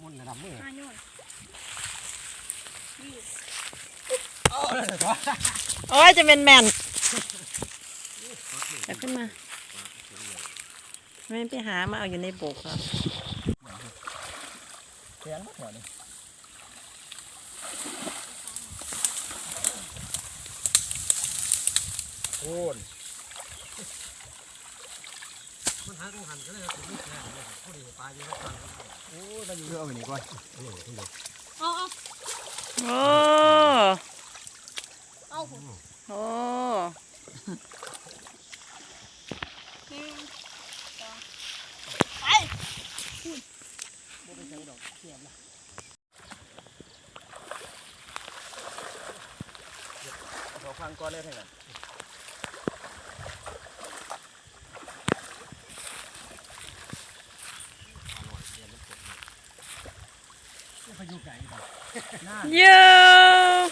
มุนระดับมือมาโยนโอ้ยจะเป็นแมนเดี๋ยวขึ้นมา ไม่ไปหามาเอาอยู่ในโบกครับเสียงหัวนี่โอนมันหาตรงหันก็เลยถึงไม่แข็งเลยพอดีปลาอยู่แล้วโอ้ยมาอยู่เรื่องนี้ก่อนโอ้ยเอาเอาโอ้เอาผมโอ้ หนึ่งสองไป เรา ฟังก่อนเลยทั้งนั้นไปอยู่ไกลป่ะน่าเยอะ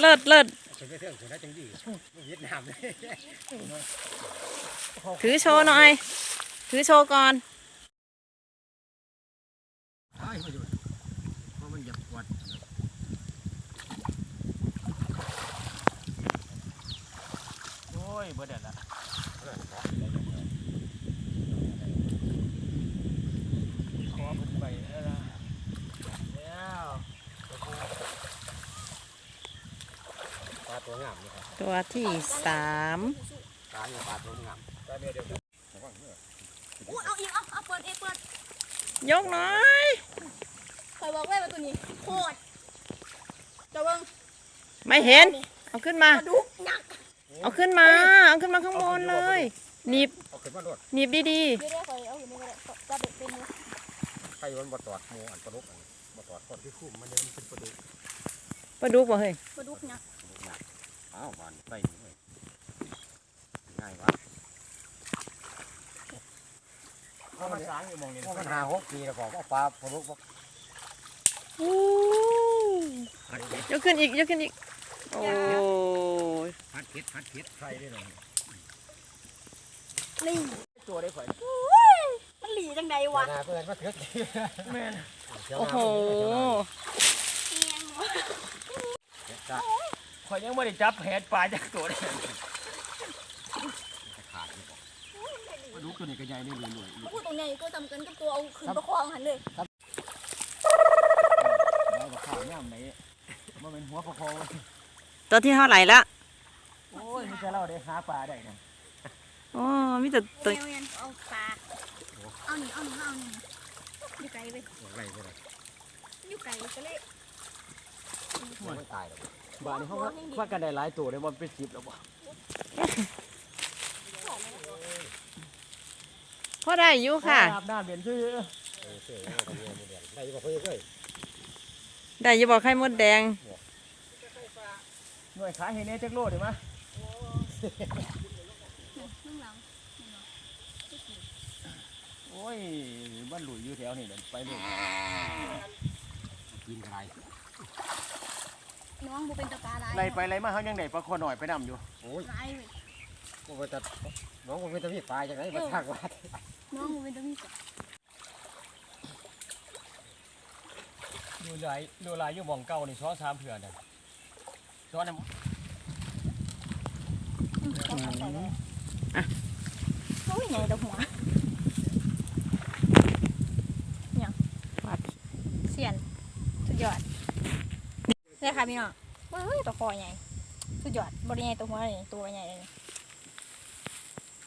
เลิศเลิศฉันไปเที่ยวคนนั้นจังดีเวียดนามเลยถือโชว์หน่อย ถือโชว์ก่อน ใช่มาอยู่เพราะมันหยับวัดโอ้ ยเบอร์เด็ดละขอผมไปแล้วนะแล้วปลาตัวงามนี่ครับตัวที่สามปลาเนี่ยปลาตัวงามปลาเดียวเดียวอู้เอาอีกเอาเอาเปิดเองเปิดยกหน่อยคอยบอกเลยว่าตัวนี้โคตรจะเบิ่งไม่เห็น เอาขึ้นมากระดูกหนัก เอาขึ้นมา เอาขึ้นมาข้างบนเลยหนีบเอาขึ้นมาโดดหนีบดีเดี๋ยวเดี๋ยวคอยเอาอยู่นี่ก็ได้จะเด็ดเป็นมือใครมันบ่ตอดหมูอันปลาดุกอันบ่ตอดคนที่คุ้มมันเนี่ยมันเป็นปลาดุกๆปลาดุกบ่เฮ้ยกระดูกหนักอ้าวมันไปนี่เลยง่ายวะเพราะมันสางอยู่มองนี่เพราะมันหาหกปีแล้วก็เอาปลาปลาดุกบ่อู้พัดเก็ดยกขึ้นอีกยกขึ้นอีก โอ้ยพัดเก็ดพัดเก็ดใส่ได้เลยนี่ตัวได้ข่อยมันหลีจังใดวะหน้าเพื่อนมาเถือกแม่นโอ้โหเอียงวะข่อยยังไม่ได้จับแหดปลาจากตัวเลยขาดปลาดุกตัวนี้ก็ใหญ่นี่รวยๆพูดตรงนี้ก็จำกันกับตัวเอาขึ้นประคองหันเลยแล้วก็ข้าวย่ำไหนมันเป็นหัวคอ ตัวที่เท่าไหร่ละโอ้ยนี่จะเล่าได้หาปลาได้นะโอ้มีแต่ตัวเอาเอาปากเอาหนิเอาหนิเอาหนิอยู่ไกลไปหัวไหล่ก็ได้อยู่ไกลก็เลยไม่ตายหรอกบ้านนี้เขาว่ากันได้หลายตัวเลยมันเป็นสิบแล้วบ่พอได้อยู่ค่ะอาบน้ำเปลี่ยนชื่อเออเสือแล้วก็เมียมือเดียวได้ยังบ่เคยเคยได้อยี่บอกไข่มดแดง หน่วยขาเฮเนจักโลได้ไหมข้างหลังโอ้ยบ้านหลุยอยู่แถวนี่เดินไปเลยกินอะไรน้องบูเป็นตะกาลายไล่ไปไล่มาเขายังได้ปลาคอหน่อยไปนำอยู่โอ้ยลายเว้ยบ่ไปตัดน้องบ่เป็นตะมีปลายจังไดมาทางวัดน้องบูเป็นตะมีกะอยู่หลายอยู่หลายอยู่หมองเก่านี่ช้อสามเถื่อนน่ะ ช้อน้ำโอ้ยไงดอกหัววัดเสียนสุดยอดนี่ค่ะพี่น้องเฮ้ยตัวคอใหญ่สุดยอดบริใหญ่ตัวหัวนี่ตัวใหญ่เลย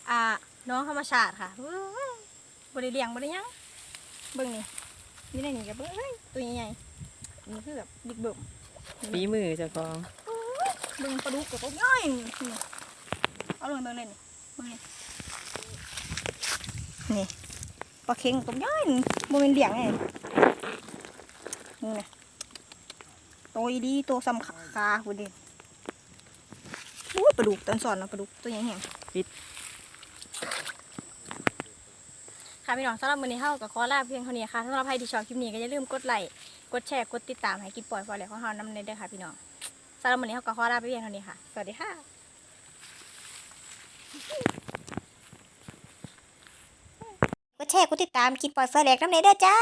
อ่าน้องธรรมชาติค่ะเฮ้ยบริเลี้ยงบริยังเบิ่งนี่นี่ได้นี่กับเบิ่งเฮ้ยตัวใหญ่ๆนี่คือแบบบิ๊กเบิ่มฝีมือเจ้าของ เบิ่งปลาดุกกับตัวย่อยนี่เอาลงเบิ่งเลยนี่เบิ่งนี่นี่ปลาเค็งตัวย่อยนี่บ่เป็นเลี้ยงไงนี่นะตัวอีดีตัวซ้ำขาขาคุณดิอู้ปลาดุกตอนสอนนะปลาดุกตัวใหญ่แห้งค่ะพี่น้องสำหรับมื้อนี้เฮาก็ขอลาเพียงเท่านี้ค่ะสำหรับใครที่ชอบคลิปนี้ก็อย่าลืมกดไลค์กดแชร์กดติดตามให้กินปล่อยฟอร์แหลกของเฮานำในเด้อค่ะพี่น้อง สำหรับมื้อนี้เขาก็ขอลาไปเพียงเท่านี้ค่ะ สวัสดีค่ะก็แชร์กูติดตามกินปล่อยฟอร์แลกน้ำเนเด้อจ้า